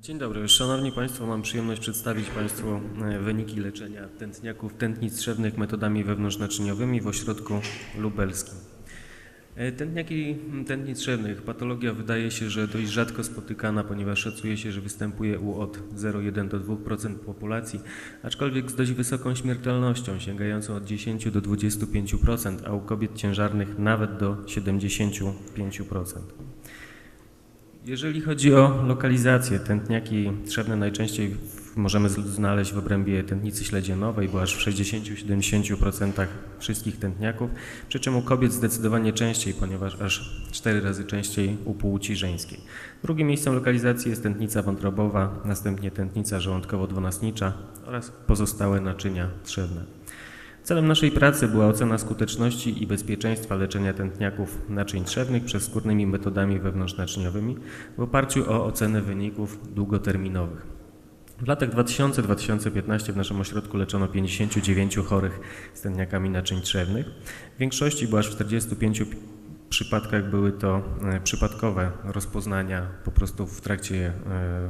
Dzień dobry. Szanowni Państwo, mam przyjemność przedstawić Państwu e, wyniki leczenia tętniaków tętnic trzewnych metodami wewnątrznaczyniowymi w ośrodku lubelskim. E, Tętniaki tętnic trzewnych. Patologia wydaje się, że dość rzadko spotykana, ponieważ szacuje się, że występuje u od 0,1 do 2% populacji, aczkolwiek z dość wysoką śmiertelnością, sięgającą od 10 do 25%, a u kobiet ciężarnych nawet do 75%. Jeżeli chodzi o lokalizację, tętniaki trzewne najczęściej możemy znaleźć w obrębie tętnicy śledzianowej, bo aż w 60-70% wszystkich tętniaków, przy czym u kobiet zdecydowanie częściej, ponieważ aż 4 razy częściej u płci żeńskiej. Drugim miejscem lokalizacji jest tętnica wątrobowa, następnie tętnica żołądkowo-dwunastnicza oraz pozostałe naczynia trzewne. Celem naszej pracy była ocena skuteczności i bezpieczeństwa leczenia tętniaków naczyń trzewnych przeskórnymi metodami wewnątrznaczyniowymi w oparciu o ocenę wyników długoterminowych. W latach 2000-2015 w naszym ośrodku leczono 59 chorych z tętniakami naczyń trzewnych. W większości, bo aż w 45 przypadkach były to e, przypadkowe rozpoznania, po prostu w trakcie e,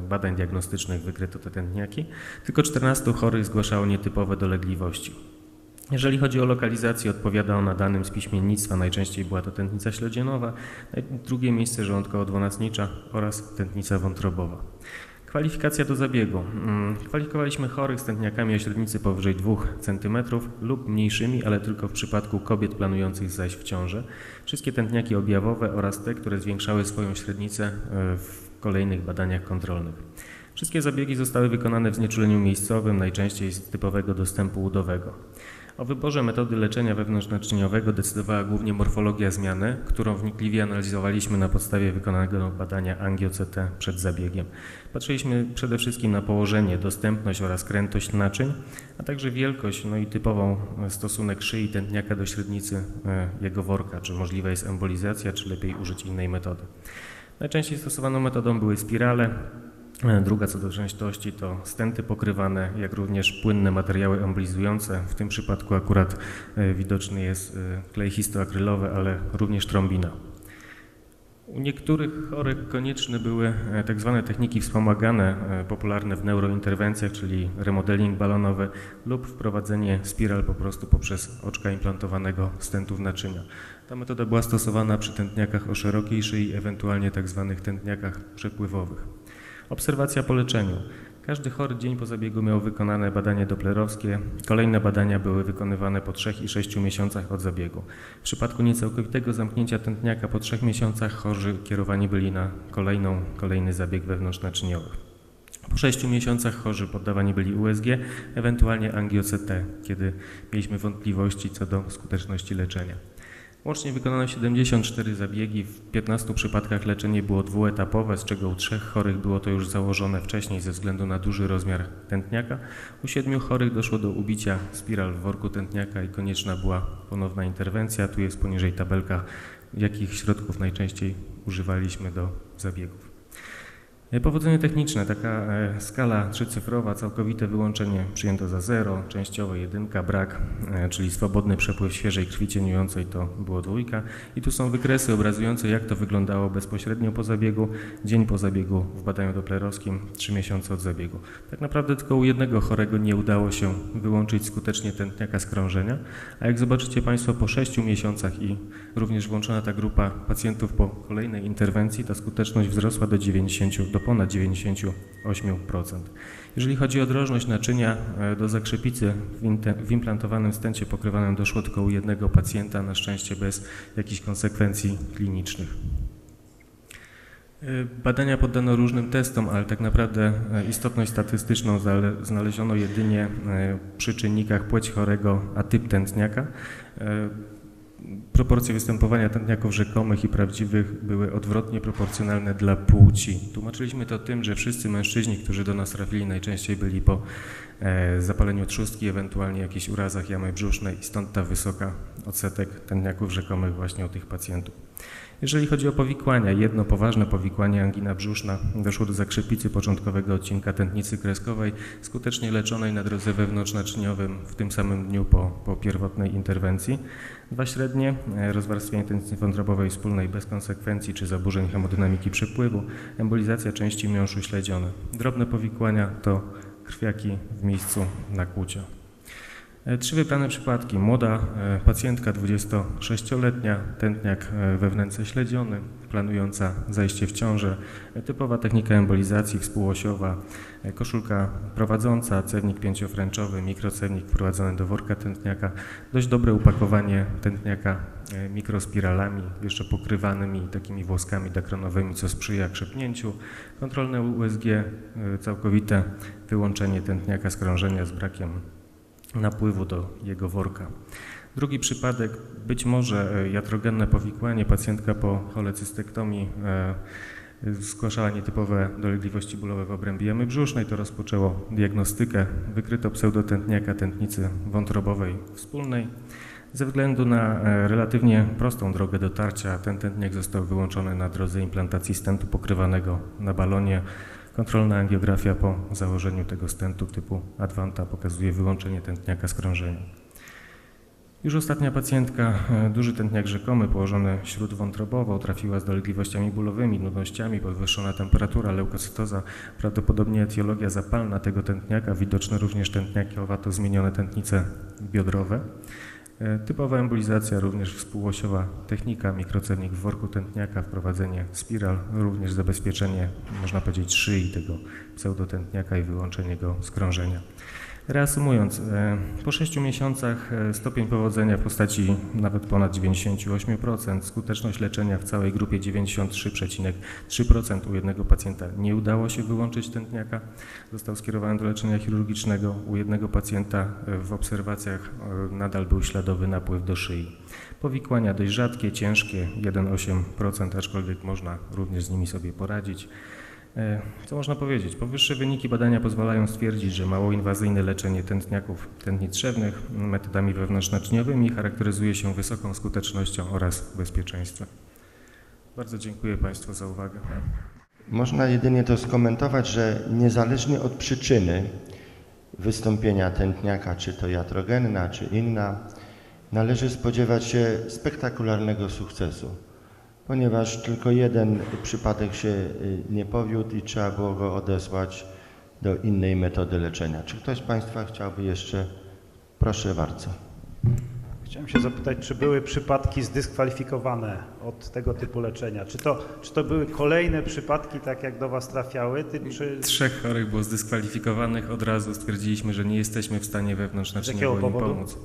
badań diagnostycznych wykryto te tętniaki. Tylko 14 chorych zgłaszało nietypowe dolegliwości. Jeżeli chodzi o lokalizację, odpowiada ona danym z piśmiennictwa. Najczęściej była to tętnica śledzianowa, naj- drugie miejsce żołądkowo-dwunastnicza oraz tętnica wątrobowa. Kwalifikacja do zabiegu. Mm, Kwalifikowaliśmy chorych z tętniakami o średnicy powyżej 2 cm lub mniejszymi, ale tylko w przypadku kobiet planujących zajść w ciążę. Wszystkie tętniaki objawowe oraz te, które zwiększały swoją średnicę e, w kolejnych badaniach kontrolnych. Wszystkie zabiegi zostały wykonane w znieczuleniu miejscowym, najczęściej z typowego dostępu udowego. O wyborze metody leczenia wewnątrznaczyniowego decydowała głównie morfologia zmiany, którą wnikliwie analizowaliśmy na podstawie wykonanego badania angio-CT przed zabiegiem. Patrzyliśmy przede wszystkim na położenie, dostępność oraz krętość naczyń, a także wielkość, no i typową stosunek szyi tętniaka do średnicy e, jego worka, czy możliwa jest embolizacja, czy lepiej użyć innej metody. Najczęściej stosowaną metodą były spirale, Druga co do częstości to stenty pokrywane, jak również płynne materiały embolizujące. W tym przypadku akurat e, widoczny jest e, klej histoakrylowy, ale również trombina. U niektórych chorych konieczne były e, tak zwane techniki wspomagane, e, popularne w neurointerwencjach, czyli remodeling balonowy lub wprowadzenie spiral po prostu poprzez oczka implantowanego stentu w naczynia. Ta metoda była stosowana przy tętniakach o szerokiej szyi, ewentualnie tak zwanych tętniakach przepływowych. Obserwacja po leczeniu. Każdy chory dzień po zabiegu miał wykonane badanie doplerowskie. Kolejne badania były wykonywane po 3 i 6 miesiącach od zabiegu. W przypadku niecałkowitego zamknięcia tętniaka po 3 miesiącach chorzy kierowani byli na kolejną, kolejny zabieg wewnątrznaczyniowy. Po 6 miesiącach chorzy poddawani byli USG, ewentualnie angio-CT, kiedy mieliśmy wątpliwości co do skuteczności leczenia. Łącznie wykonano 74 zabiegi, w 15 przypadkach leczenie było dwuetapowe, z czego u trzech chorych było to już założone wcześniej ze względu na duży rozmiar tętniaka. U siedmiu chorych doszło do ubicia spiral w worku tętniaka i konieczna była ponowna interwencja. Tu jest poniżej tabelka, jakich środków najczęściej używaliśmy do zabiegów. Powodzenie techniczne, taka e, skala trzycyfrowa, całkowite wyłączenie przyjęto za 0, częściowe jedynka, brak, e, czyli swobodny przepływ świeżej krwi cieniującej to było dwójka. I tu są wykresy obrazujące, jak to wyglądało bezpośrednio po zabiegu, dzień po zabiegu w badaniu doplerowskim, trzy miesiące od zabiegu. Tak naprawdę tylko u jednego chorego nie udało się wyłączyć skutecznie tętniaka z krążenia, a jak zobaczycie Państwo po 6 miesiącach i również włączona ta grupa pacjentów po kolejnej interwencji, ta skuteczność wzrosła do 90, do ponad 98%. Jeżeli chodzi o drożność naczynia e, do zakrzepicy w, w implantowanym stencie pokrywanym doszło tylko u jednego pacjenta, na szczęście bez jakichś konsekwencji klinicznych. Y, Badania poddano różnym testom, ale tak naprawdę e, istotność statystyczną znaleziono jedynie e, przy czynnikach płeć chorego, a typ tętniaka. Proporcje występowania tętniaków rzekomych i prawdziwych były odwrotnie proporcjonalne dla płci. Tłumaczyliśmy to tym, że wszyscy mężczyźni, którzy do nas trafili, najczęściej byli po e, zapaleniu trzustki, ewentualnie jakichś urazach jamy brzusznej, stąd ta wysoka odsetek tętniaków rzekomych właśnie u tych pacjentów. Jeżeli chodzi o powikłania, jedno poważne powikłanie, angina brzuszna, doszło do zakrzepicy początkowego odcinka tętnicy kreskowej, skutecznie leczonej na drodze wewnątrznaczyniowym w tym samym dniu po, po pierwotnej interwencji. Dwa średnie, e, rozwarstwienie tętnicy wątrobowej wspólnej bez konsekwencji czy zaburzeń hemodynamiki przepływu, embolizacja części miąższu śledziony. Drobne powikłania to krwiaki w miejscu nakłucia. E, Trzy wybrane przypadki. Młoda e, pacjentka 26-letnia, tętniak e, we wnęce śledziony, planująca zajście w ciążę, typowa technika embolizacji współosiowa, koszulka prowadząca, cewnik pięciofręczowy, mikrocewnik wprowadzony do worka tętniaka, dość dobre upakowanie tętniaka mikrospiralami, jeszcze pokrywanymi takimi włoskami dakronowymi, co sprzyja krzepnięciu, kontrolne USG, całkowite wyłączenie tętniaka z krążenia z brakiem napływu do jego worka. Drugi przypadek, być może e, jatrogenne powikłanie, pacjentka po cholecystektomii e, zgłaszała nietypowe dolegliwości bólowe w obrębie jamy brzusznej, to rozpoczęło diagnostykę, wykryto pseudotętniaka tętnicy wątrobowej wspólnej. Ze względu na e, relatywnie prostą drogę dotarcia, ten tętniak został wyłączony na drodze implantacji stentu pokrywanego na balonie. Kontrolna angiografia po założeniu tego stentu typu Advanta pokazuje wyłączenie tętniaka z krążenia. Już ostatnia pacjentka, e, duży tętniak rzekomy położony śródwątrobowo, trafiła z dolegliwościami bólowymi, nudnościami, podwyższona temperatura, leukocytoza, prawdopodobnie etiologia zapalna tego tętniaka, widoczne również tętniaki owato zmienione tętnice biodrowe. E, Typowa embolizacja, również współosiowa technika, mikrocewnik w worku tętniaka, wprowadzenie spiral, również zabezpieczenie, można powiedzieć, szyi tego pseudotętniaka i wyłączenie go z krążenia. Reasumując, e, po 6 miesiącach e, stopień powodzenia w postaci nawet ponad 98%, skuteczność leczenia w całej grupie 93,3% u jednego pacjenta nie udało się wyłączyć tętniaka, został skierowany do leczenia chirurgicznego, u jednego pacjenta e, w obserwacjach nadal był śladowy napływ do szyi. Powikłania dość rzadkie, ciężkie, 1,8%, aczkolwiek można również z nimi sobie poradzić. E, Co można powiedzieć? Powyższe wyniki badania pozwalają stwierdzić, że małoinwazyjne leczenie tętniaków tętnic trzewnych metodami wewnątrznaczyniowymi charakteryzuje się wysoką skutecznością oraz bezpieczeństwem. Bardzo dziękuję Państwu za uwagę. Można jedynie to skomentować, że niezależnie od przyczyny wystąpienia tętniaka, czy to jatrogenna, czy inna, należy spodziewać się spektakularnego sukcesu, ponieważ tylko jeden przypadek się y, nie powiódł i trzeba było go odesłać do innej metody leczenia. Czy ktoś z Państwa chciałby jeszcze? Proszę bardzo. Chciałem się zapytać, czy były przypadki zdyskwalifikowane od tego typu leczenia? Czy to, czy to były kolejne przypadki, tak jak do Was trafiały? Ty, czy... Trzech chorych było zdyskwalifikowanych. Od razu stwierdziliśmy, że nie jesteśmy w stanie wewnątrznaczyniowo im powodu? pomóc.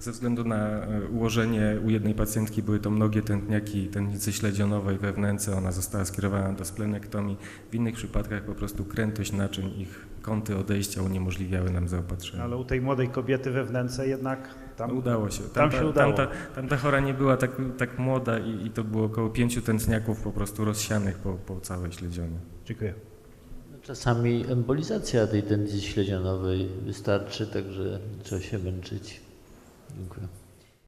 Ze względu na e, ułożenie u jednej pacjentki były to mnogie tętniaki tętnicy śledzionowej we wnęce. Ona została skierowana do splenektomii. W innych przypadkach po prostu krętość naczyń, ich kąty odejścia uniemożliwiały nam zaopatrzenie. Ale u tej młodej kobiety we wnęce jednak tam... Udało się. Tam się udało. Tamta, tamta chora nie była tak, tak młoda i, i to było około pięciu tętniaków po prostu rozsianych po, po całej śledzionie. Dziękuję. Czasami embolizacja tej tętnicy śledzionowej wystarczy, także trzeba się męczyć. Dziękuję.